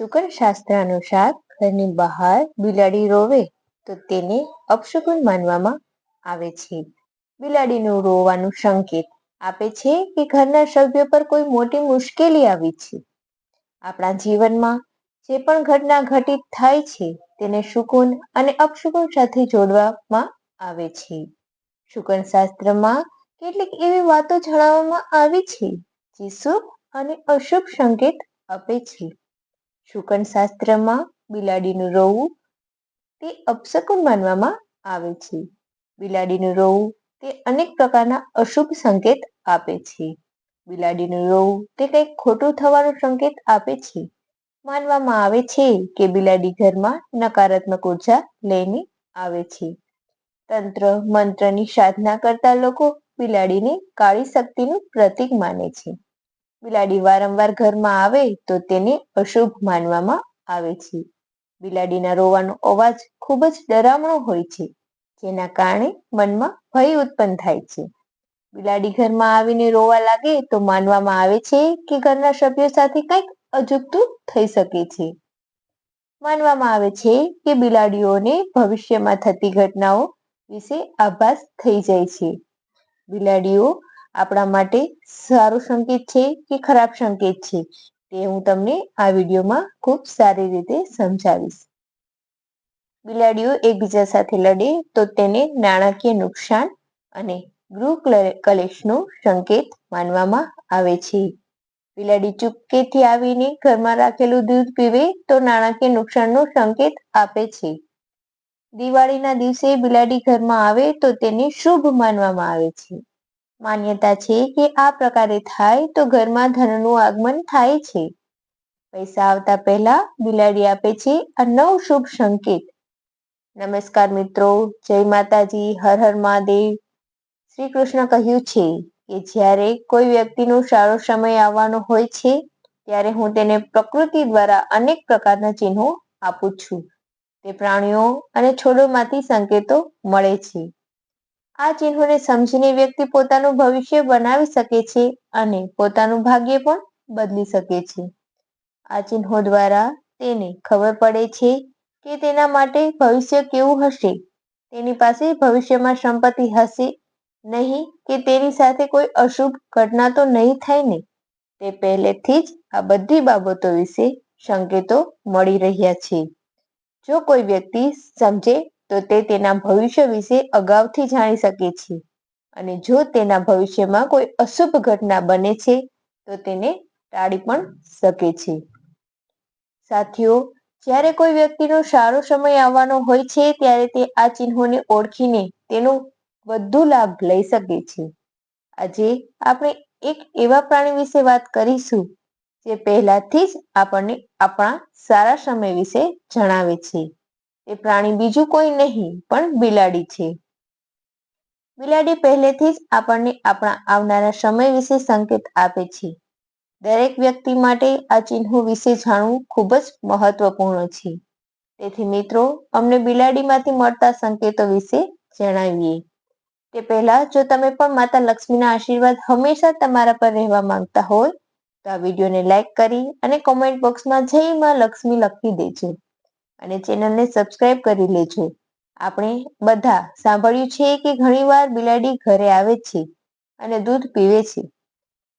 શુકન શાસ્ત્ર અનુસાર ઘરની બહાર બિલાડી રોવે તો તેને અપશુકન માનવામાં આવે છે. બિલાડીનું રોવાનું સંકેત આપે છે કે ઘરના સભ્યો પર કોઈ મોટી મુશ્કેલી આવી છે. આપણા જીવનમાં જે પણ ઘટના ઘટિત થાય છે તેને શુકુન અને અપશુકન સાથે જોડવામાં આવે છે. શુકન શાસ્ત્રમાં કેટલીક એવી વાતો જણાવવામાં આવી છે, જે શુભ અને અશુભ સંકેત આપે છે. શુકન શાસ્ત્રમાં બિલાડીનું રોવું તે અપશકુન માનવામાં આવે છે. બિલાડીનું રોવું તે અનેક પ્રકારના અશુભ સંકેત આપે છે. બિલાડીનું રોવું તે કંઈક ખોટું થવાનો સંકેત આપે છે. માનવામાં આવે છે કે બિલાડી ઘરમાં નકારાત્મક ઊર્જા લઈને આવે છે. તંત્ર મંત્રની સાધના કરતા લોકો બિલાડીને કાળી શક્તિનું પ્રતીક માને છે. બિલાડી વારંવાર ઘરમાં આવે તો તેને અશુભ માનવામાં આવે છે. બિલાડીના રોવાનો અવાજ ખૂબ જ ડરામણો હોય છે, જેના કારણે મનમાં ભય ઉત્પન્ન થાય છે. બિલાડી ઘરમાં આવીને રોવા લાગે તો માનવામાં આવે છે કે ઘરના સભ્યો સાથે કંઈક અજુગતું થઈ શકે છે. માનવામાં આવે છે કે બિલાડીઓને ભવિષ્યમાં થતી ઘટનાઓ વિશે આભાસ થઈ જાય છે. બિલાડીઓ આપણા માટે સારું સંકેત છે કે ખરાબ સંકેત છે તે હું તમને આ વિડીયોમાં ખૂબ સારી રીતે સમજાવીશ. બિલાડીઓ એકબીજા સાથે લડે તો તેને નાણાકીય નુકસાન અને ગૃહ કલેશનો સંકેત માનવામાં આવે છે. બિલાડી ચૂપકેથી આવીને ઘરમાં રાખેલું દૂધ પીવે તો નાણાકીય નુકસાનનો સંકેત આપે છે. દિવાળીના દિવસે બિલાડી ઘરમાં આવે તો તેને શુભ માનવામાં આવે છે. માન્યતા છે કે આ પ્રકારે થાય તો ઘરમાં ધનનું આગમન થાય છે. પૈસા આવતા પહેલા બિલાડી આપે છે આ નવ શુભ સંકેત. નમસ્કાર મિત્રો, જય માતાજી, હર હર મહાદેવ. શ્રી કૃષ્ણ કહ્યું છે કે જ્યારે કોઈ વ્યક્તિનો સારો સમય આવવાનો હોય છે, ત્યારે હું તેને પ્રકૃતિ દ્વારા અનેક પ્રકારના ચિહ્નો આપું છું. તે પ્રાણીઓ અને છોડોમાંથી સંકેતો મળે છે. આ ચિહ્નોને સમજીને વ્યક્તિ પોતાનું ભવિષ્ય બનાવી શકે છે અને પોતાનું ભાગ્ય પણ બદલી શકે છે. આ ચિહ્નો દ્વારા તેને ખબર પડે છે કે તેના માટે ભવિષ્ય કેવું હશે. તેની પાસે ભવિષ્યમાં સંપત્તિ હશે નહીં કે તેની સાથે કોઈ અશુભ ઘટના તો નહીં થાય ને? તે પહેલેથી જ આ બધી બાબતો વિશે સંકેતો મળી રહ્યા છે. જો કોઈ વ્યક્તિ સમજે, તો તે તેના ભવિષ્ય વિશે અગાઉથી જાણી શકે છે. અને જો તેના ભવિષ્યમાં કોઈ અશુભ ઘટના બને છે, તો તેને ટાળી પણ શકે છે. સાથીઓ, જ્યારે કોઈ વ્યક્તિનો સારો સમય આવવાનો હોય છે, ત્યારે તે આ ચિહ્નોને ઓળખીને તેનો વધુ લાભ લઈ શકે છે. આજે આપણે એક એવા પ્રાણી વિશે વાત કરીશું જે પહેલાથી જ આપણને આપણા સારા સમય વિશે જણાવે છે. એ પ્રાણી બીજું કોઈ નહીં, પણ બિલાડી છે. બિલાડી પહેલેથી જ આપણને આપણા આવનારા સમય વિશે સંકેત આપે છે. દરેક વ્યક્તિ માટે આ ચિહ્નો વિશે જાણવું ખૂબ જ મહત્વપૂર્ણ છે. તેથી મિત્રો, અમને બિલાડીમાંથી મળતા સંકેતો વિશે જણાવીએ. તે પહેલા, જો તમે પણ માતા લક્ષ્મીના આશીર્વાદ હંમેશા તમારા પર રહેવા માંગતા હોય તો આ વિડીયોને લાઈક કરી અને કોમેન્ટ બોક્સમાં જય માં લક્ષ્મી લખી દેજો. અને ચેનલને સબસ્ક્રાઇબ કરી લેજો. આપણે બધા સાંભળ્યું છે કે ઘણીવાર બિલાડી ઘરે આવે છે અને દૂધ પીવે છે.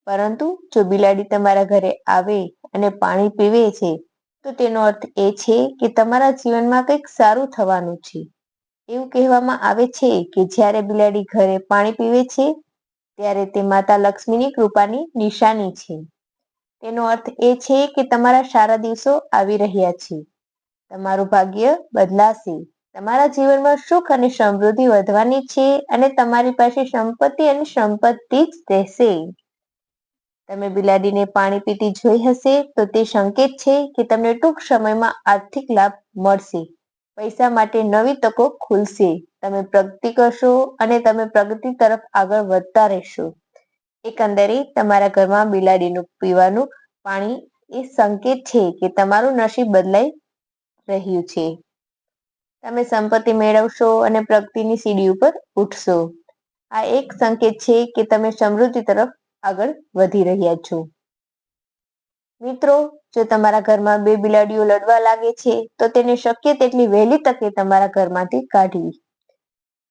પરંતુ જો બિલાડી તમારા ઘરે આવે અને પાણી પીવે છે, તો તેનો અર્થ એ છે કે તમારા જીવનમાં કંઈક સારું થવાનું છે. એવું કહેવામાં આવે છે કે જ્યારે બિલાડી ઘરે પાણી પીવે છે, ત્યારે તે માતા લક્ષ્મીની કૃપાની નિશાની છે. તેનો અર્થ એ છે કે તમારા સારા દિવસો આવી રહ્યા છે. તમારું ભાગ્ય બદલાશે. તમારા જીવનમાં સુખ અને સમૃદ્ધિ વધવાની છે અને તમારી પાસે સંપત્તિ અને સંપત્તિ જ રહેશે. તમે બિલાડીને પાણી પીતી જોઈ હશે તો તે સંકેત છે કે તમને ટૂંક સમયમાં આર્થિક લાભ મળશે. પૈસા માટે નવી તકો ખુલશે. તમે પ્રગતિ કરશો અને તમે પ્રગતિ તરફ આગળ વધતા રહેશો. એકંદરે તમારા ઘરમાં બિલાડીનું પીવાનું પાણી એ સંકેત છે કે તમારું નસીબ બદલાઈ રહ્યું છે. તમે સંપત્તિ મેળવશો અને પ્રગતિની સીડી ઉપર ઉઠશો. આ એક સંકેત છે કે તમે સમૃદ્ધિ તરફ આગળ વધી રહ્યા છો. મિત્રો, જો તમારા ઘરમાં બે બિલાડીઓ લડવા લાગે છે, તો તેને શક્ય તેટલી વહેલી તકે તમારા ઘરમાંથી કાઢવી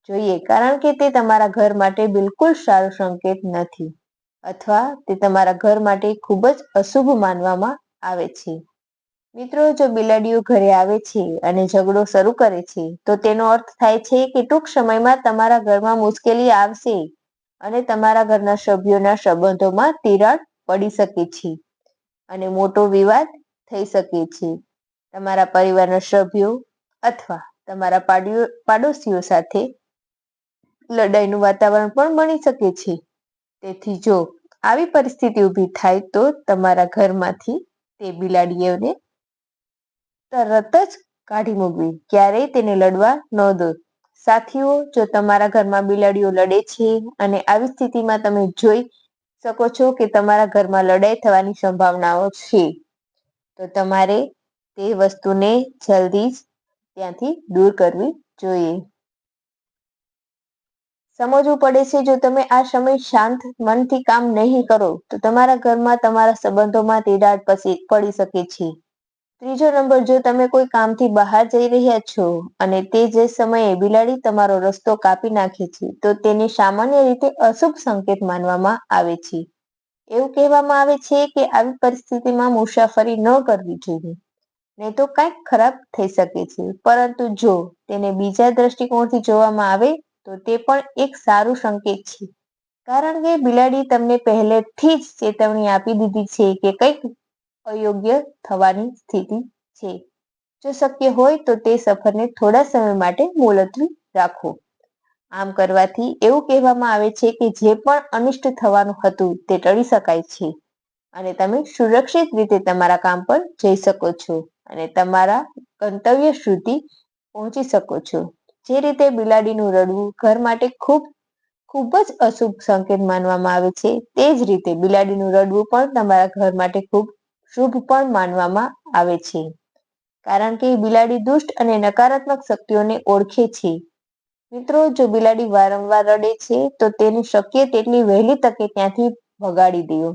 જોઈએ, કારણ કે તે તમારા ઘર માટે બિલકુલ સારો સંકેત નથી. અથવા તે તમારા ઘર માટે ખૂબ જ અશુભ માનવામાં આવે છે. મિત્રો, જો બિલાડીઓ ઘરે આવે છે અને ઝઘડો શરૂ કરે છે, તો તેનો અર્થ થાય છે કે ટૂંક સમયમાં તમારા ઘરમાં મુશ્કેલી આવશે અને તમારા ઘરના સભ્યોના સંબંધોમાં તિરાડ પડી શકે છે અને મોટો વિવાદ થઈ શકે છે. તમારા પરિવારના સભ્યો અથવા તમારા પાડોશીઓ સાથે લડાઈનું વાતાવરણ પણ બની શકે છે. તેથી જો આવી પરિસ્થિતિ ઊભી થાય તો તમારા ઘરમાંથી તે બિલાડીઓને તરત જ કાઢી મૂકવી. ક્યારેય તેને લડવા ન દો. સાથીઓ, જો તમારા ઘરમાં બિલાડીઓ લડે છે અને આવી સ્થિતિમાં તમે જોઈ શકો છો કે તમારા ઘરમાં લડાઈ થવાની સંભાવનાઓ છે, તો તમારે તે વસ્તુને જલ્દી જ ત્યાંથી દૂર કરવી જોઈએ. સમજવું પડે છે, જો તમે આ સમય શાંત મનથી કામ નહીં કરો, તો તમારા ઘરમાં તમારા સંબંધોમાં તિરાડ પડી શકે છે. ત્રીજો નંબર, જો તમે કોઈ કામથી બહાર જઈ રહ્યા છો અને તે જે સમયે બિલાડી તમારો રસ્તો કાપી નાખે છે, તો તેને સામાન્ય રીતે અશુભ સંકેત માનવામાં આવે છે. એવું કહેવામાં આવે છે કે આવી પરિસ્થિતિમાં મુસાફરી ન કરવી જોઈએ. નહીં તો કંઈક ખરાબ થઈ શકે છે, પરંતુ જો તેને બીજા દ્રષ્ટિકોણથી જોવામાં આવે તો તે પણ એક સારું સંકેત છે. કારણ કે બિલાડી તમને પહેલેથી જ ચેતવણી આપી દીધી છે કે કંઈક અયોગ્ય થવાની સ્થિતિ છે. જો શક્ય હોય તો તે સફરને થોડા સમય માટે મુલતવી રાખો. આમ કરવાથી એવું કહેવામાં આવે છે કે જે પણ અનિષ્ટ થવાનું હતું તે ટળી શકાય છે. અને તમે સુરક્ષિત રીતે તમારા કામ પર જઈ શકો છો અને તમારા ગંતવ્ય સુધી પહોંચી શકો છો. જે રીતે બિલાડીનું રડવું ઘર માટે ખૂબ ખૂબ જ અશુભ સંકેત માનવામાં આવે છે, તે જ રીતે બિલાડીનું રડવું પણ તમારા ઘર માટે ખૂબ શુભ પણ માનવામાં આવે છે. કારણ કે બિલાડી દુષ્ટ અને નકારાત્મક શક્તિઓને ઓળખે છે. મિત્રો, જો બિલાડી વારંવાર રડે છે, તો તેને શક્ય તેટલી વહેલી તકે ત્યાંથી ભગાડી દો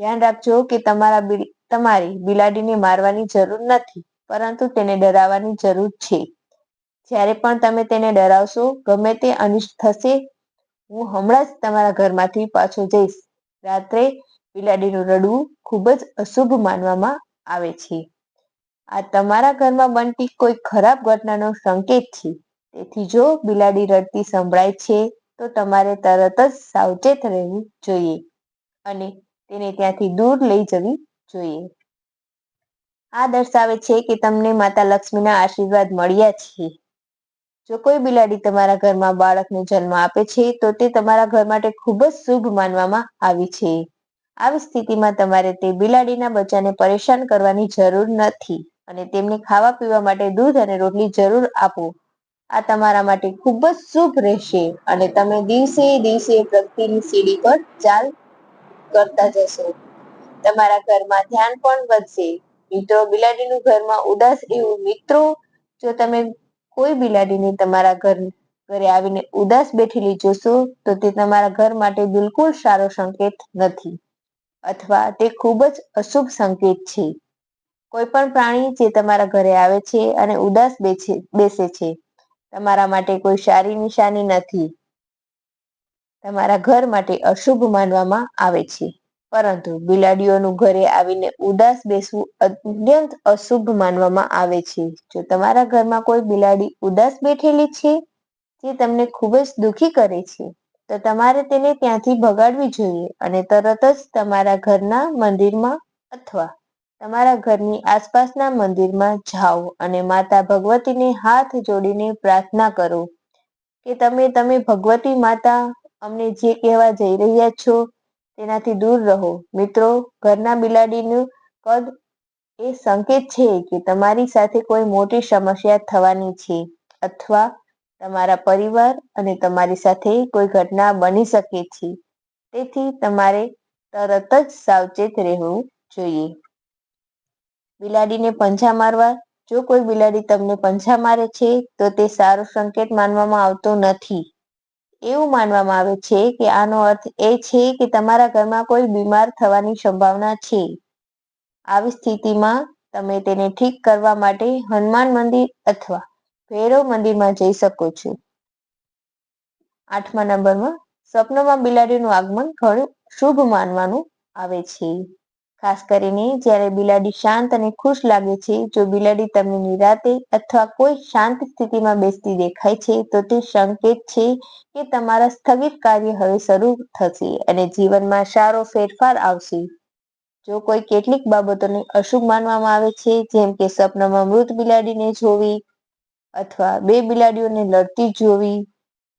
ધ્યાન રાખજો કે તમારા તમારે બિલાડીને મારવાની જરૂર નથી, પરંતુ તેને ડરાવવાની જરૂર છે. જ્યારે પણ તમે તેને ડરાવશો, ગમે તે અનિષ્ટ થશે, હું હમણાં જ તમારા ઘરમાંથી પાછો જઈશ. રાત્રે બિલાડીનું રડવું ખૂબ જ અશુભ માનવામાં આવે છે. આ તમારા ઘરમાં બનતી કોઈ ખરાબ ઘટનાનો સંકેત છે. તેથી જો બિલાડી રડતી સંભળાય છે, તો તમારે તરત જ સાવચેત રહેવું જોઈએ અને તેને ત્યાંથી દૂર લઈ જવી જોઈએ. આ દર્શાવે છે કે તમને માતા લક્ષ્મીના આશીર્વાદ મળ્યા છે. જો કોઈ બિલાડી તમારા ઘરમાં બાળકને જન્મ આપે છે, તો તે તમારા ઘર માટે ખૂબ જ શુભ માનવામાં આવી છે. આવી સ્થિતિમાં તમારે તે બિલાડીના બચ્ચાને પરેશાન કરવાની જરૂર નથી અને તેમને ખાવા પીવા માટે દૂધ અને રોટલી જરૂર આપો. આ તમારા માટે ખૂબ જ શુભ રહેશે અને તમે દિવસે દિવસે પ્રગતિની સીડી પર ચાલ કરતા જશો. તમારા ઘરમાં ધ્યાન પણ વધશે. મિત્રો, બિલાડીનું ઘરમાં ઉદાસ એવું મિત્રો, જો તમે કોઈ બિલાડીને તમારા ઘર ઘરે આવીને ઉદાસ બેઠેલી જોશો, તો તે તમારા ઘર માટે બિલકુલ સારો સંકેત નથી. અથવા તે ખૂબ જ અશુભ સંકેત છે. કોઈ પણ પ્રાણી જે તમારા ઘરે આવે છે અને ઉદાસ બેસે છે, તમારા માટે કોઈ સારી નિશાની નથી. તમારા ઘર માટે અશુભ માનવામાં આવે છે. પરંતુ બિલાડીઓનું ઘરે આવીને ઉદાસ બેસવું અત્યંત અશુભ માનવામાં આવે છે. જો તમારા ઘરમાં કોઈ બિલાડી ઉદાસ બેઠેલી છે, જે તમને ખૂબ જ દુખી કરે છે, તો તમારે તેને ત્યાંથી ભગાડવી જોઈએ અને તરત જ તમારા ઘરના મંદિરમાં અથવા તમારા ઘરની આસપાસના મંદિરમાં જાઓ અને માતા ભગવતીને હાથ જોડીને પ્રાર્થના કરો કે તમે તમે ભગવતી માતા અમને જે કહેવા જઈ રહ્યા છો તેનાથી દૂર રહો. મિત્રો, ઘરના બિલાડીનું કદ એ સંકેત છે કે તમારી સાથે કોઈ મોટી સમસ્યા થવાની છે અથવા તમારા પરિવાર અને તમારી સાથે કોઈ ઘટના બની શકે છે. તેથી તમારે તરત જ સાવચેત રહેવું જોઈએ. બિલાડીને પંજા મારવા. જો કોઈ બિલાડી તમને પંજા મારે છે, તો તે સારો સંકેત માનવામાં આવતો નથી. એવું માનવામાં આવે છે કે આનો અર્થ એ છે કે તમારા ઘરમાં કોઈ બીમાર થવાની સંભાવના છે. આવી સ્થિતિમાં તમે તેને ઠીક કરવા માટે હનુમાન મંદિર અથવા ભૈરવ મંદિરમાં જઈ શકો છો. આઠમા નંબરમાં, સ્વપ્નમાં બિલાડીનું આગમન ઘણું શુભ માનવાનું આવે છે. ખાસ કરીને જ્યારે બિલાડી શાંત અને ખુશ લાગે છે, જો બિલાડી તમને નિરાતે અથવા કોઈ શાંત સ્થિતિમાં બેસતી દેખાય છે, તો તે સંકેત છે કે તમારા સ્થગિત કાર્ય હવે શરૂ થશે અને જીવનમાં સારો ફેરફાર આવશે. જો કોઈ કેટલીક બાબતોને અશુભ માનવામાં આવે છે, જેમ કે સપનામાં મૃત બિલાડીને જોવી અથવા બે બિલાડીઓને લડતી જોવી,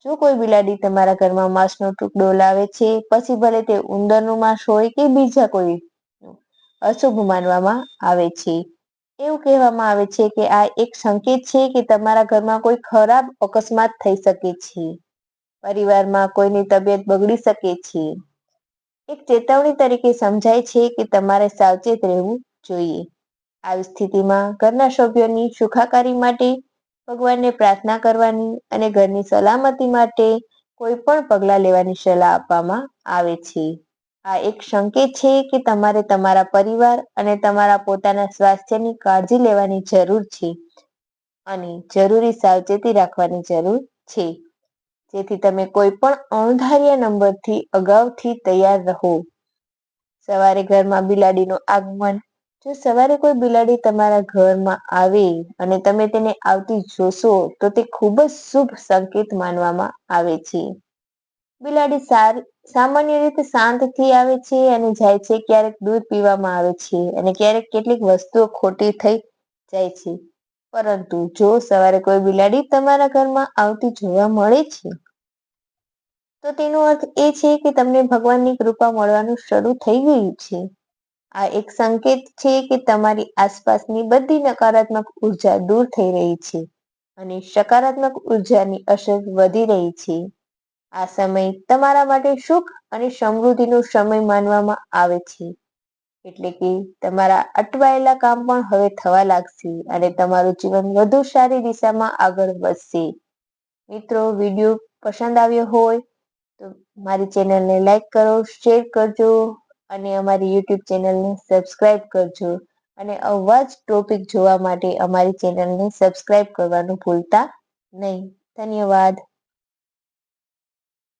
જો કોઈ બિલાડી તમારા ઘરમાં માંસનો ટુકડો લાવે છે, પછી ભલે તે ઉંદરનું માંસ હોય કે બીજા કોઈ અશુભ માનવામાં આવે છે. એવું કહેવામાં આવે છે કે આ એક સંકેત છે કે તમારા ઘરમાં કોઈ ખરાબ અકસ્માત થઈ શકે છે. પરિવારમાં કોઈની તબિયત બગડી શકે છે. એક ચેતવણી તરીકે સમજાય છે કે તમારે સાવચેત રહેવું જોઈએ. આવી સ્થિતિમાં ઘરના સભ્યોની સુખાકારી માટે, ભગવાનને પ્રાર્થના કરવાની અને ઘરની સલામતી માટે કોઈ પણ પગલાં લેવાની સલાહ આપવામાં આવે છે. આ એક સંકેત છે કે તમારે તમારા પરિવાર અને તમારા પોતાના સ્વાસ્થ્યની કાળજી લેવાની જરૂર છે અને જરૂરી સાવચેતી રાખવાની જરૂર છે. જેથી તમે કોઈ પણ અણધાર્યા નંબરથી અગાઉથી તૈયાર રહો. સવારે ઘરમાં બિલાડીનું આગમન. જો સવારે કોઈ બિલાડી તમારા ઘરમાં આવે અને તમે તેને આવતી જોશો, તો તે ખૂબ જ શુભ સંકેત માનવામાં આવે છે. બિલાડી સારી સામાન્ય રીતે શાંતથી આવે છે અને જાય છે, ક્યારેક દૂધ પીવામાં આવે છે અને ક્યારેક કેટલીક વસ્તુઓ ખોટી થઈ જાય છે. પરંતુ જો સવારે કોઈ બિલાડી તમારા ઘરમાં આવતી જોવા મળે છે? તો તેનો અર્થ એ છે કે તમને ભગવાનની કૃપા મળવાનું શરૂ થઈ ગયું છે. આ એક સંકેત છે કે તમારી આસપાસની બધી નકારાત્મક ઊર્જા દૂર થઈ રહી છે અને સકારાત્મક ઉર્જાની અસર વધી રહી છે. આ સમય તમારા માટે સુખ અને સમૃદ્ધિનો સમય માનવામાં આવે છે. એટલે કે તમારા અટવાયેલા કામ પણ હવે થવા લાગશે અને તમારું જીવન વધુ સારી દિશામાં આગળ વધશે. મિત્રો, વીડિયો પસંદ આવ્યો હોય તો મારી ચેનલને લાઈક કરો, શેર કરજો અને અમારી યુટ્યુબ ચેનલને સબસ્ક્રાઇબ કરજો. અને આવા જ ટોપિક જોવા માટે અમારી ચેનલને સબસ્ક્રાઇબ કરવાનું ભૂલતા નહીં. ધન્યવાદ.